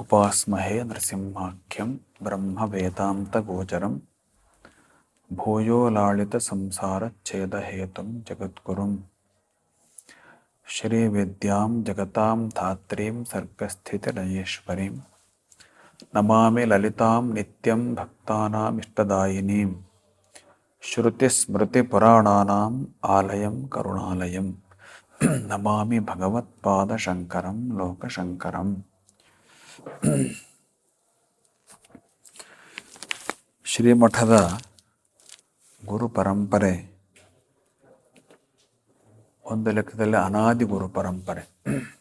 उपास्महे नृसिंहाख्यं ब्रह्मवेदान्तगोचरं भूयो लालितसंसारच्छेदहेतुं जगद्गुरुं श्रीविद्यां जगतां धात्रीं सर्गस्थितिलयेश्वरीं। नमामि ललितां नित्यं भक्तानामिष्टदायिनीं। श्रुतिस्मृतिपुराणानाम् आलयं करुणालयं नमामि भगवत्पादशङ्करं लोकशङ्करम्। ಶ್ರೀಮಠದ ಗುರು ಪರಂಪರೆ. ಒಂದು ಲೆಕ್ಕದಲ್ಲಿ ಅನಾದಿ ಗುರು ಪರಂಪರೆ.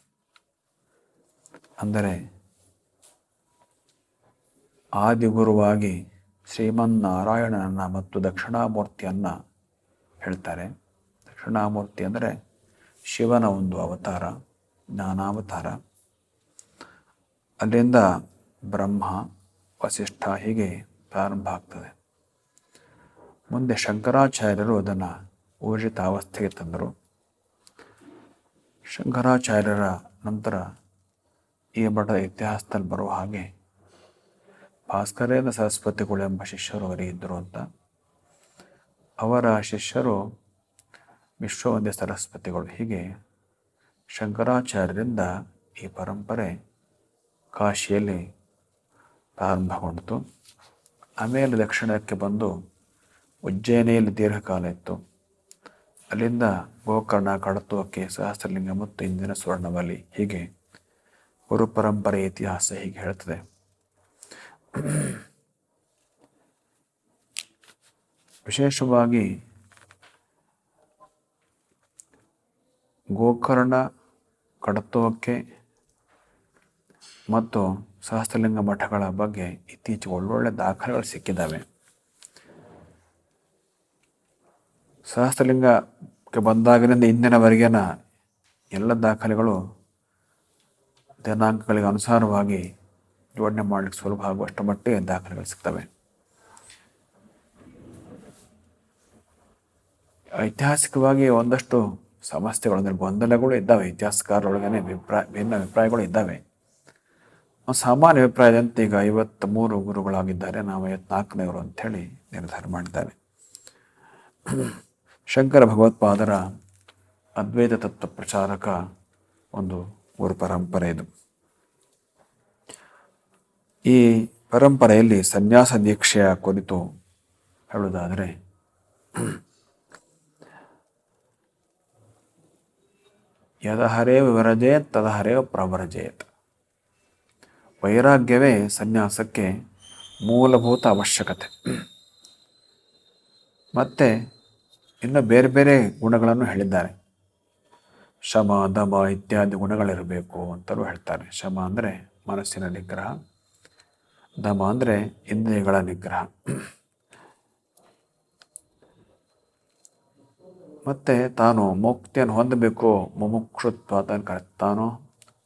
ಅಂದರೆ ಆದಿಗುರುವಾಗಿ ಶ್ರೀಮನ್ನಾರಾಯಣನನ್ನು ಮತ್ತು ದಕ್ಷಿಣಾಮೂರ್ತಿಯನ್ನು ಹೇಳ್ತಾರೆ. ದಕ್ಷಿಣಾಮೂರ್ತಿ ಅಂದರೆ ಶಿವನ ಒಂದು ಅವತಾರ, ಜ್ಞಾನಾವತಾರ. ಅಲ್ಲಿಂದ ಬ್ರಹ್ಮ, ವಸಿಷ್ಠ ಹೀಗೆ ಪ್ರಾರಂಭ ಆಗ್ತದೆ. ಮುಂದೆ ಶಂಕರಾಚಾರ್ಯರು ಅದನ್ನು ಊರ್ಜಿತ ಅವಸ್ಥೆಗೆ ತಂದರು. ಶಂಕರಾಚಾರ್ಯರ ನಂತರ ಈ ಬಡ ಇತಿಹಾಸದಲ್ಲಿ ಬರುವ ಹಾಗೆ ಭಾಸ್ಕರೇಂದ್ರ ಸರಸ್ವತಿಗಳು ಎಂಬ ಶಿಷ್ಯರು ಅವರಿಗೆ ಇದ್ದರು ಅಂತ. ಅವರ ಶಿಷ್ಯರು ವಿಶ್ವವಂದ್ಯ ಸರಸ್ವತಿಗಳು ಹೀಗೆ ಶಂಕರಾಚಾರ್ಯರಿಂದ ಈ ಪರಂಪರೆ ಕಾಶಿಯಲ್ಲಿ ಪ್ರಾರಂಭಗೊಂಡಿತು ಆಮೇಲೆ ದಕ್ಷಿಣಕ್ಕೆ ಬಂದು ಉಜ್ಜಯಿನಿಯಲ್ಲಿ ದೀರ್ಘಕಾಲ ಇತ್ತು. ಅಲ್ಲಿಂದ ಗೋಕರ್ಣ ಕಡತುವಕ್ಕೆ ಸಹಸ್ರಲಿಂಗ ಮತ್ತು ಇಂದಿನ ಸ್ವರ್ಣವಲಿ ಹೀಗೆ ಗುರು ಪರಂಪರೆ ಇತಿಹಾಸ ಹೀಗೆ ಹೇಳ್ತದೆ. ವಿಶೇಷವಾಗಿ ಗೋಕರ್ಣ ಕಡತುವಕ್ಕೆ ಮತ್ತು ಸಹಸ್ರಲಿಂಗ ಮಠಗಳ ಬಗ್ಗೆ ಇತ್ತೀಚೆಗೆ ಒಳ್ಳೊಳ್ಳೆ ದಾಖಲೆಗಳು ಸಿಕ್ಕಿದ್ದಾವೆ. ಸಹಸ್ರಲಿಂಗಕ್ಕೆ ಬಂದಾಗಿನಿಂದ ಇಂದಿನವರೆಗಿನ ಎಲ್ಲ ದಾಖಲೆಗಳು ದಿನಾಂಕಗಳಿಗೆ ಅನುಸಾರವಾಗಿ ಜೋಡಣೆ ಮಾಡಲಿಕ್ಕೆ ಸುಲಭ ಆಗುವಷ್ಟು ಮಟ್ಟಿಗೆ ದಾಖಲೆಗಳು ಸಿಗ್ತವೆ. ಐತಿಹಾಸಿಕವಾಗಿ ಒಂದಷ್ಟು ಸಮಸ್ಯೆಗಳು ಅಂದರೆ ಗೊಂದಲಗಳು ಇದ್ದಾವೆ. ಇತಿಹಾಸಕಾರರೊಳಗನೆ ಅಭಿಪ್ರಾಯ, ಭಿನ್ನ ಅಭಿಪ್ರಾಯಗಳು ಇದ್ದಾವೆ. ಸಾಮಾನ್ಯ ಅಭಿಪ್ರಾಯದಂತೆ ಈಗ ಐವತ್ತ ಮೂರು ಗುರುಗಳಾಗಿದ್ದಾರೆ. ನಾವು ಐವತ್ನಾಲ್ಕನೇವರು ಅಂಥೇಳಿ ನಿರ್ಧಾರ ಮಾಡಿದ್ದಾರೆ ಶಂಕರ ಭಗವತ್ಪಾದರ ಅದ್ವೈತ ತತ್ವ ಪ್ರಚಾರಕ ಒಂದು ಗುರು ಪರಂಪರೆ ಇದು. ಈ ಪರಂಪರೆಯಲ್ಲಿ ಸನ್ಯಾಸ ದೀಕ್ಷೆಯ ಕುರಿತು ಹೇಳುವುದಾದರೆ ಯದಹರೇ ವಿವರಜೇತ್ ತದಹರೇ ಪ್ರವರಜೇತ್. ವೈರಾಗ್ಯವೇ ಸನ್ಯಾಸಕ್ಕೆ ಮೂಲಭೂತ ಅವಶ್ಯಕತೆ. ಮತ್ತು ಇನ್ನು ಬೇರೆ ಬೇರೆ ಗುಣಗಳನ್ನು ಹೇಳಿದ್ದಾರೆ. ಶಮ, ದಮ ಇತ್ಯಾದಿ ಗುಣಗಳಿರಬೇಕು ಅಂತಲೂ ಹೇಳ್ತಾರೆ. ಶಮ ಅಂದರೆ ಮನಸ್ಸಿನ ನಿಗ್ರಹ, ದಮ ಅಂದರೆ ಇಂದ್ರಿಯಗಳ ನಿಗ್ರಹ. ಮತ್ತು ತಾನು ಮುಕ್ತಿಯನ್ನು ಹೊಂದಬೇಕು, ಮುಮುಕ್ಷುತ್ವ ಕರೆ ತಾನು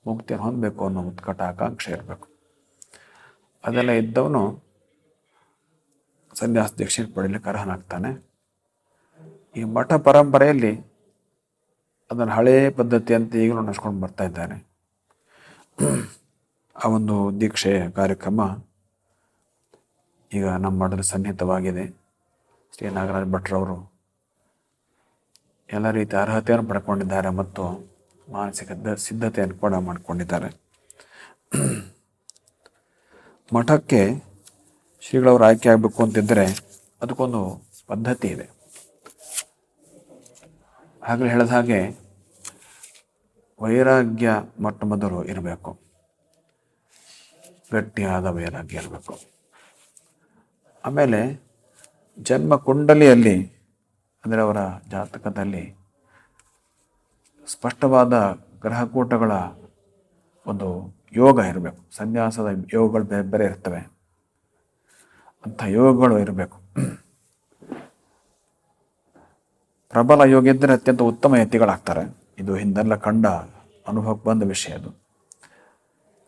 ಮುಕ್ತಿಯನ್ನು ಹೊಂದಬೇಕು ಅನ್ನೋ ಉತ್ಕಟ ಆಕಾಂಕ್ಷೆ ಇರಬೇಕು ಅದೆಲ್ಲ ಇದ್ದವನು ಸನ್ಯಾಸ ದೀಕ್ಷೆ ಪಡೀಲಿಕ್ಕೆ ಅರ್ಹನಾಗ್ತಾನೆ. ಈ ಮಠ ಪರಂಪರೆಯಲ್ಲಿ ಅದನ್ನು ಹಳೆಯ ಪದ್ಧತಿ ಅಂತ ಈಗಲೂ ನಡೆಸ್ಕೊಂಡು ಬರ್ತಾ ಇದ್ದಾರೆ ಆ ಒಂದು ದೀಕ್ಷೆ ಕಾರ್ಯಕ್ರಮ ಈಗ ನಮ್ಮ ಮಠದಲ್ಲಿ ಸನ್ನಿಹಿತವಾಗಿದೆ. ಶ್ರೀ ನಾಗರಾಜ್ ಭಟ್ರವರು ಎಲ್ಲ ರೀತಿಯ ಅರ್ಹತೆಯನ್ನು ಪಡ್ಕೊಂಡಿದ್ದಾರೆ ಮತ್ತು ಮಾನಸಿಕ ಸಿದ್ಧತೆಯನ್ನು ಕೂಡ ಮಾಡಿಕೊಂಡಿದ್ದಾರೆ. ಮಠಕ್ಕೆ ಶ್ರೀಗಳವರು ಆಯ್ಕೆ ಆಗಬೇಕು ಅಂತಿದ್ದರೆ ಅದಕ್ಕೊಂದು ಪದ್ಧತಿ ಇದೆ. ಹಾಗೆ ಹೇಳಿದ ಹಾಗೆ ವೈರಾಗ್ಯ ಮೊಟ್ಟ ಮೊದಲು ಇರಬೇಕು. ಗಟ್ಟಿಯಾದ ವೈರಾಗ್ಯ ಇರಬೇಕು. ಆಮೇಲೆ ಜನ್ಮ ಕುಂಡಲಿಯಲ್ಲಿ, ಅಂದರೆ ಅವರ ಜಾತಕದಲ್ಲಿ ಸ್ಪಷ್ಟವಾದ ಗ್ರಹಕೂಟಗಳ ಒಂದು ಯೋಗ ಇರಬೇಕು. ಸನ್ಯಾಸದ ಯೋಗಗಳು ಬೇರೆ ಬೇರೆ ಇರ್ತವೆ. ಅಂಥ ಯೋಗಗಳು ಇರಬೇಕು. ಪ್ರಬಲ ಯೋಗ ಇದ್ದರೆ ಅತ್ಯಂತ ಉತ್ತಮ ಯತಿಗಳಾಗ್ತಾರೆ. ಇದು ಹಿಂದೆಲ್ಲ ಕಂಡ ಅನುಭವಕ್ಕೆ ಬಂದ ವಿಷಯ ಅದು.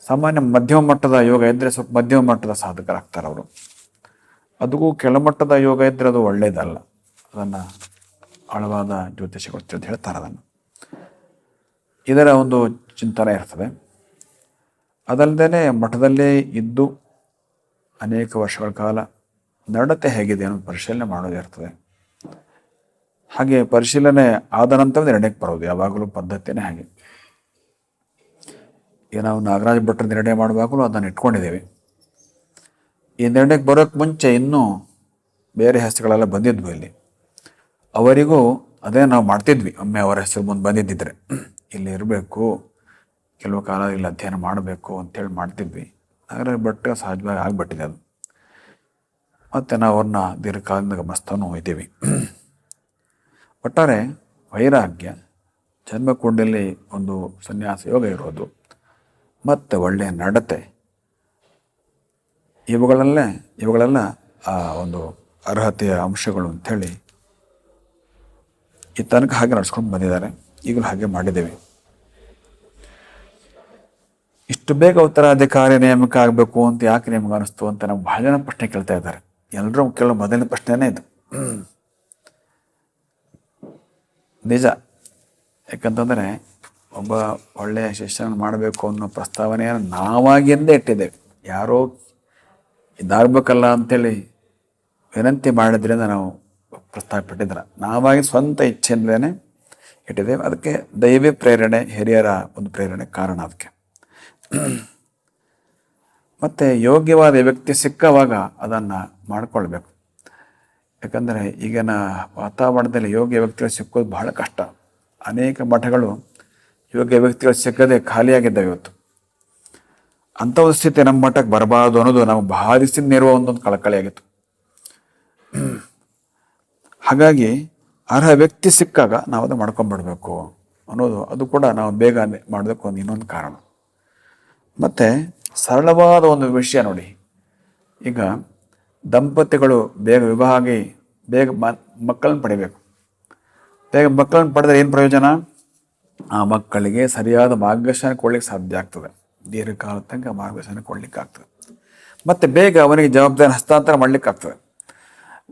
ಸಾಮಾನ್ಯ ಮಧ್ಯಮ ಮಟ್ಟದ ಯೋಗ ಇದ್ದರೆ ಸ್ವಲ್ಪ ಮಧ್ಯಮ ಮಟ್ಟದ ಸಾಧಕರಾಗ್ತಾರೆ ಅವರು. ಅದಕ್ಕೂ ಕೆಳಮಟ್ಟದ ಯೋಗ ಇದ್ದರೆ ಅದು ಒಳ್ಳೆಯದಲ್ಲ ಅದನ್ನು ಆಳವಾದ ಜ್ಯೋತಿಷಗಳು ತಿಳಿದು ಹೇಳ್ತಾರೆ ಅದನ್ನು. ಇದರ ಒಂದು ಚಿಂತನೆ ಇರ್ತದೆ. ಅದಲ್ಲದೆ ಮಠದಲ್ಲೇ ಇದ್ದು ಅನೇಕ ವರ್ಷಗಳ ಕಾಲ ನಡತೆ ಹೇಗಿದೆ ಅನ್ನೋದು ಪರಿಶೀಲನೆ ಮಾಡೋದಿರ್ತದೆ ಹಾಗೆ ಪರಿಶೀಲನೆ ಆದ ನಂತರ ನಿರ್ಣಯಕ್ಕೆ ಬರೋದು, ಯಾವಾಗಲೂ ಪದ್ಧತಿನೇ ಹಾಗೆ. ಈಗ ನಾವು ನಾಗರಾಜ ಭಟ್ರ ನಿರ್ಣಯ ಮಾಡುವಾಗಲೂ ಅದನ್ನು ಇಟ್ಕೊಂಡಿದ್ದೇವೆ. ಈ ನಿರ್ಣಯಕ್ಕೆ ಬರೋಕ್ಕೆ ಮುಂಚೆ ಇನ್ನೂ ಬೇರೆ ಹೆಸರುಗಳೆಲ್ಲ ಬಂದಿದ್ವು ಇಲ್ಲಿ. ಅವರಿಗೂ ಅದೇ ನಾವು ಮಾಡ್ತಿದ್ವಿ. ಒಮ್ಮೆ ಅವರ ಹೆಸರು ಮುಂದೆ ಬಂದಿದ್ದಿದ್ರೆ. ಇಲ್ಲಿ ಇರಬೇಕು, ಕೆಲವು ಕಾಲ ಇಲ್ಲಿ ಅಧ್ಯಯನ ಮಾಡಬೇಕು ಅಂತೇಳಿ ಮಾಡ್ತಿದ್ವಿ. ಆದರೆ ಭಟ್ಟ ಸಹಜವಾಗಿ ಆಗಿಬಿಟ್ಟಿದೆ ಅದು. ಮತ್ತು ನಾವು ಅವ್ರನ್ನ ದೀರ್ಘಕಾಲದಿಂದ ಗಮನಿಸ್ತಾನೂ ಇದ್ದೀವಿ. ಒಟ್ಟಾರೆ ವೈರಾಗ್ಯ ಜನ್ಮಕುಂಡಲ್ಲಿ ಒಂದು ಸನ್ಯಾಸ ಯೋಗ ಇರೋದು, ಮತ್ತು ಒಳ್ಳೆಯ ನಡತೆ, ಇವುಗಳಲ್ಲೇ, ಇವುಗಳೆಲ್ಲ, ಆ, ಒಂದು ಅರ್ಹತೆಯ ಅಂಶಗಳು ಅಂಥೇಳಿ ಈ ತನಕ ಹಾಗೆ ನಡ್ಸ್ಕೊಂಡು ಬಂದಿದ್ದಾರೆ. ಈಗಲೂ ಹಾಗೆ ಮಾಡಿದ್ದೇವೆ. ಇಷ್ಟು ಬೇಗ ಉತ್ತರಾಧಿಕಾರಿ ನೇಮಕ ಆಗಬೇಕು ಅಂತ ಯಾಕೆ ನಿಮ್ಗೆ ಅನಿಸ್ತು ಅಂತ ನಾವು ಬಹಳ ಜನ ಪ್ರಶ್ನೆ ಕೇಳ್ತಾ ಇದ್ದಾರೆ. ಎಲ್ಲರೂ ಕೇಳೋ ಮೊದಲನೇ ಪ್ರಶ್ನೆನೇ ಇದು. ನಿಜ. ಯಾಕಂತಂದರೆ ಒಬ್ಬ ಒಳ್ಳೆಯ ಶಿಷ್ಯನ ಮಾಡಬೇಕು ಅನ್ನೋ ಪ್ರಸ್ತಾವನೆಯನ್ನು ನಾವಾಗಿಂದೇ ಇಟ್ಟಿದ್ದೇವೆ. ಯಾರೋ ಇದಾಗಬೇಕಲ್ಲ ಅಂತೇಳಿ ವಿನಂತಿ ಮಾಡಿದ್ರಿಂದ ನಾವು ಪ್ರಸ್ತಾಪಿಟ್ಟಿದ್ರ ನಾವಾಗಿ ಸ್ವಂತ ಇಚ್ಛೆಯಿಂದಲೇ ಇಟ್ಟಿದ್ದೇವೆ ಅದಕ್ಕೆ ದೈವಿ ಪ್ರೇರಣೆ, ಹಿರಿಯರ ಒಂದು ಪ್ರೇರಣೆ ಕಾರಣ ಅದಕ್ಕೆ. ಮತ್ತು ಯೋಗ್ಯವಾದ ವ್ಯಕ್ತಿ ಸಿಕ್ಕವಾಗ ಅದನ್ನು ಮಾಡಿಕೊಳ್ಬೇಕು. ಯಾಕಂದರೆ ಈಗಿನ ವಾತಾವರಣದಲ್ಲಿ ಯೋಗ್ಯ ವ್ಯಕ್ತಿಗಳು ಸಿಕ್ಕೋದು ಬಹಳ ಕಷ್ಟ. ಅನೇಕ ಮಠಗಳು ಯೋಗ್ಯ ವ್ಯಕ್ತಿಗಳು ಸಿಕ್ಕದೆ ಖಾಲಿಯಾಗಿದ್ದಾವೆ ಇವತ್ತು. ಅಂಥ ಒಂದು ಸ್ಥಿತಿ ನಮ್ಮ ಮಠಕ್ಕೆ ಬರಬಾರ್ದು ಅನ್ನೋದು ನಾವು ದಿವಸದಿಂದ ಇರುವ ಒಂದೊಂದು ಕಳಕಳಿಯಾಗಿತ್ತು ಹಾಗಾಗಿ ಅರ್ಹ ವ್ಯಕ್ತಿ ಸಿಕ್ಕಾಗ ನಾವು ಅದು ಮಾಡ್ಕೊಂಡ್ಬಿಡ್ಬೇಕು ಅನ್ನೋದು, ಅದು ಕೂಡ ನಾವು ಬೇಗ ಮಾಡಬೇಕು ಒಂದು ಇನ್ನೊಂದು ಕಾರಣ. ಮತ್ತು ಸರಳವಾದ ಒಂದು ವಿಷಯ ನೋಡಿ. ಈಗ ದಂಪತಿಗಳು ಬೇಗ ವಿವಾಹ ಆಗಿ ಬೇಗ ಮಕ್ಕಳನ್ನು ಪಡಿಬೇಕು. ಬೇಗ ಮಕ್ಕಳನ್ನ ಪಡೆದ್ರೆ ಏನು ಪ್ರಯೋಜನ? ಆ ಮಕ್ಕಳಿಗೆ ಸರಿಯಾದ ಮಾರ್ಗದರ್ಶನ ಕೊಡ್ಲಿಕ್ಕೆ ಸಾಧ್ಯ ಆಗ್ತದೆ. ದೀರ್ಘಕಾಲ ತನಕ ಮಾರ್ಗದರ್ಶನ ಕೊಡ್ಲಿಕ್ಕೆ ಆಗ್ತದೆ. ಮತ್ತು ಬೇಗ ಅವನಿಗೆ ಜವಾಬ್ದಾರಿ ಹಸ್ತಾಂತರ ಮಾಡ್ಲಿಕ್ಕೆ ಆಗ್ತದೆ.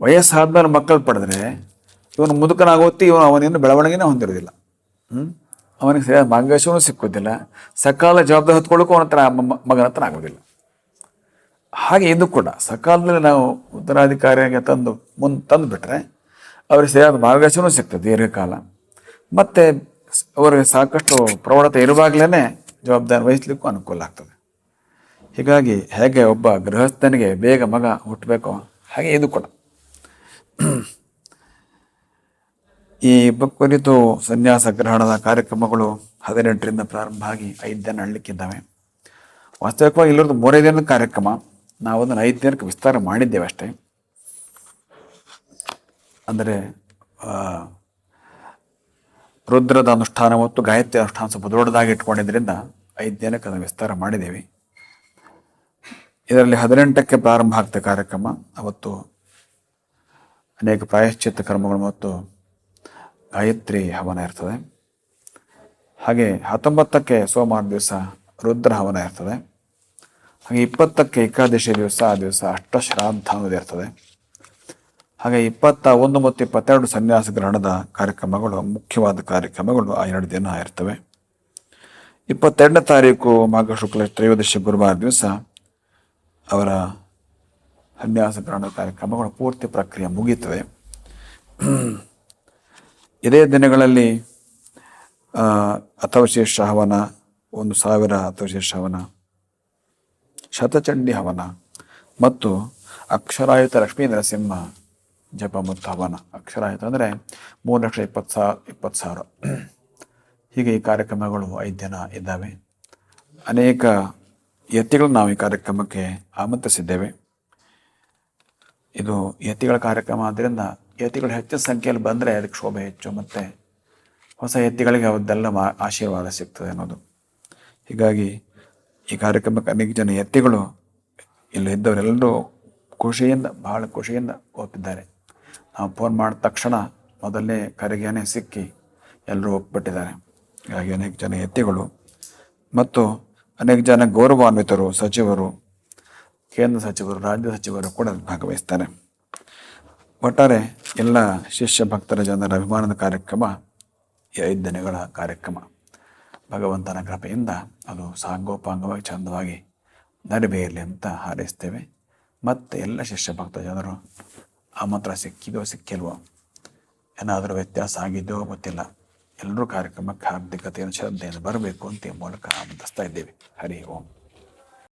ವಯಸ್ಸಾದ್ಮೇಲೆ ಮಕ್ಕಳು ಪಡೆದ್ರೆ ಇವನು ಮುದುಕನಾಗೋತಿ, ಇವನು ಅವನೇನು ಬೆಳವಣಿಗೆನೇ ಹೊಂದಿರೋದಿಲ್ಲ ಅವನಿಗೆ ಸರಿಯಾದ ಮಾರ್ಗದರ್ಶನೂ ಸಿಕ್ಕೋದಿಲ್ಲ ಸಕಾಲ ಜವಾಬ್ದಾರಿ ಹೊತ್ಕೊಳ್ಳೋಕ್ಕೂ ಅವನ ಹತ್ರ ಮಗನ ಹತ್ರ ಆಗೋದಿಲ್ಲ. ಹಾಗೆ ಇದು ಕೂಡ ಸಕಾಲದಲ್ಲಿ ನಾವು ಉತ್ತರಾಧಿಕಾರಿಯಾಗಿ ತಂದು ಮುಂದೆ ತಂದು ಬಿಟ್ಟರೆ ಅವ್ರಿಗೆ ಸರಿಯಾದ ಮಾರ್ಗದರ್ಶನೂ ಸಿಗ್ತದೆ ದೀರ್ಘಕಾಲ. ಮತ್ತು ಅವರಿಗೆ ಸಾಕಷ್ಟು ಪ್ರೌಢತೆ ಇರುವಾಗಲೇ ಜವಾಬ್ದಾರಿ ವಹಿಸ್ಲಿಕ್ಕೂ ಅನುಕೂಲ ಆಗ್ತದೆ. ಹೀಗಾಗಿ ಹೇಗೆ ಒಬ್ಬ ಗೃಹಸ್ಥನಿಗೆ ಬೇಗ ಮಗ ಹುಟ್ಟಬೇಕು ಹಾಗೆ ಇದು ಕೂಡ. ಈ ಕುರಿತು ಸನ್ಯಾಸ ಗ್ರಹಣದ ಕಾರ್ಯಕ್ರಮಗಳು ಹದಿನೆಂಟರಿಂದ ಪ್ರಾರಂಭ ಆಗಿ ಐದು ದಿನ ನಡಲಿಕ್ಕಿದ್ದಾವೆ ವಾಸ್ತವಿಕವಾಗಿ ಇಲ್ಲಿರೋದು ಮೂರೇ ದಿನದ ಕಾರ್ಯಕ್ರಮ. ನಾವು ಅದನ್ನು ಐದು ದಿನಕ್ಕೆ ವಿಸ್ತಾರ ಮಾಡಿದ್ದೇವೆ ಅಷ್ಟೇ. ಅಂದರೆ ರುದ್ರದ ಅನುಷ್ಠಾನ ಮತ್ತು ಗಾಯತ್ರಿ ಅನುಷ್ಠಾನ ಸ್ವಲ್ಪ ದೊಡ್ಡದಾಗಿ ಇಟ್ಕೊಂಡಿದ್ದರಿಂದ ಐದು ದಿನಕ್ಕೆ ಅದನ್ನು ವಿಸ್ತಾರ ಮಾಡಿದ್ದೇವೆ. ಇದರಲ್ಲಿ ಹದಿನೆಂಟಕ್ಕೆ ಪ್ರಾರಂಭ ಆಗ್ತದೆ ಕಾರ್ಯಕ್ರಮ. ಅವತ್ತು ಅನೇಕ ಪ್ರಾಯಶ್ಚಿತ್ತ ಕರ್ಮಗಳು ಮತ್ತು ಗಾಯತ್ರಿ ಹವನ ಇರ್ತದೆ. ಹಾಗೆ ಹತ್ತೊಂಬತ್ತಕ್ಕೆ ಸೋಮವಾರ ದಿವಸ ರುದ್ರ ಹವನ ಇರ್ತದೆ. ಹಾಗೆ ಇಪ್ಪತ್ತಕ್ಕೆ ಏಕಾದಶಿ ದಿವಸ, ಆ ದಿವಸ ಅಷ್ಟಶ್ರಾದ್ದ ಅನ್ನೋದು ಇರ್ತದೆ. ಹಾಗೆ ಇಪ್ಪತ್ತ ಒಂದು ಮತ್ತು ಇಪ್ಪತ್ತೆರಡು ಸನ್ಯಾಸ ಗ್ರಹಣದ ಕಾರ್ಯಕ್ರಮಗಳು, ಮುಖ್ಯವಾದ ಕಾರ್ಯಕ್ರಮಗಳು ಆ ಎರಡು ದಿನ ಇರ್ತವೆ. ಇಪ್ಪತ್ತೆರಡನೇ ತಾರೀಕು ಮಾಘ ಶುಕ್ಲ ತ್ರಯೋದಶಿ ಗುರುವಾರ ದಿವಸ ಅವರ ಸನ್ಯಾಸ ಗ್ರಹಣ ಕಾರ್ಯಕ್ರಮಗಳು ಪೂರ್ತಿ ಪ್ರಕ್ರಿಯೆ ಮುಗೀತವೆ. ಇದೇ ದಿನಗಳಲ್ಲಿ ಅಥವಶೇಷ ಹವನ, ಒಂದು ಸಾವಿರ ಅಥವಶೇಷ ಹವನ, ಶತಚಂಡಿ ಹವನ, ಮತ್ತು ಅಕ್ಷರಾಯುತ ಲಕ್ಷ್ಮೀ ನರಸಿಂಹ ಜಪ ಮತ್ತು ಹವನ. ಅಕ್ಷರಾಯುತ ಅಂದರೆ ಮೂರು ಲಕ್ಷ ಇಪ್ಪತ್ತು ಸಾವಿರ ಇಪ್ಪತ್ತು ಸಾವಿರ. ಹೀಗೆ ಈ ಕಾರ್ಯಕ್ರಮಗಳು ಐದು ದಿನ ಇದ್ದಾವೆ. ಅನೇಕ ಯತಿಗಳನ್ನು ನಾವು ಈ ಕಾರ್ಯಕ್ರಮಕ್ಕೆ ಆಮಂತ್ರಿಸಿದ್ದೇವೆ. ಇದು ಯತಿಗಳ ಕಾರ್ಯಕ್ರಮ ಆದ್ದರಿಂದ ಯತಿಗಳು ಹೆಚ್ಚಿನ ಸಂಖ್ಯೆಯಲ್ಲಿ ಬಂದರೆ ಅದಕ್ಕೆ ಶೋಭೆ ಹೆಚ್ಚು, ಮತ್ತು ಹೊಸ ಯತಿಗಳಿಗೆ ಅವದ್ದೆಲ್ಲ ಮಾ ಆಶೀರ್ವಾದ ಸಿಗ್ತದೆ ಅನ್ನೋದು. ಹೀಗಾಗಿ ಈ ಕಾರ್ಯಕ್ರಮಕ್ಕೆ ಅನೇಕ ಜನ ಎತ್ತಿಗಳು ಇಲ್ಲಿ ಇದ್ದವರೆಲ್ಲರೂ ಖುಷಿಯಿಂದ, ಬಹಳ ಖುಷಿಯಿಂದ ಒಪ್ಪಿದ್ದಾರೆ ನಾವು ಫೋನ್ ಮಾಡಿದ ತಕ್ಷಣ ಮೊದಲನೇ ಕರೆಗೇನೆ ಸಿಕ್ಕಿ ಎಲ್ಲರೂ ಒಪ್ಪಿಬಿಟ್ಟಿದ್ದಾರೆ. ಹೀಗಾಗಿ ಅನೇಕ ಜನ ಎತ್ತಿಗಳು ಮತ್ತು ಅನೇಕ ಜನ ಗೌರವಾನ್ವಿತರು, ಸಚಿವರು, ಕೇಂದ್ರ ಸಚಿವರು, ರಾಜ್ಯ ಸಚಿವರು ಕೂಡ ಭಾಗವಹಿಸ್ತಾರೆ. ಒಟ್ಟಾರೆ ಎಲ್ಲ ಶಿಷ್ಯ ಭಕ್ತರ ಜನರ ಅಭಿಮಾನದ ಕಾರ್ಯಕ್ರಮ ಐದು ದಿನಗಳ ಕಾರ್ಯಕ್ರಮ. ಭಗವಂತನ ಕೃಪೆಯಿಂದ ಅದು ಸಾಂಗೋಪಾಂಗವಾಗಿ ಚಂದವಾಗಿ ನಡಿಬೇಯಲಿ ಅಂತ ಹಾರೈಸ್ತೇವೆ. ಮತ್ತು ಎಲ್ಲ ಶಿಷ್ಯ ಭಕ್ತ ಜನರು ಆಮಂತ್ರ ಸಿಕ್ಕಿದೋ ಸಿಕ್ಕಿಲ್ವೋ, ಏನಾದರೂ ವ್ಯತ್ಯಾಸ ಆಗಿದ್ದೋ ಗೊತ್ತಿಲ್ಲ. ಎಲ್ಲರೂ ಕಾರ್ಯಕ್ರಮಕ್ಕೆ ಹಾರ್ದಿಕತೆಯನ್ನು ಶ್ರದ್ಧೆಯನ್ನು ಬರಬೇಕು ಅಂತ ಮೂಲಕ ಆಮಂತ್ರಿಸ್ತಾ ಇದ್ದೇವೆ. ಹರಿ ಓಂ.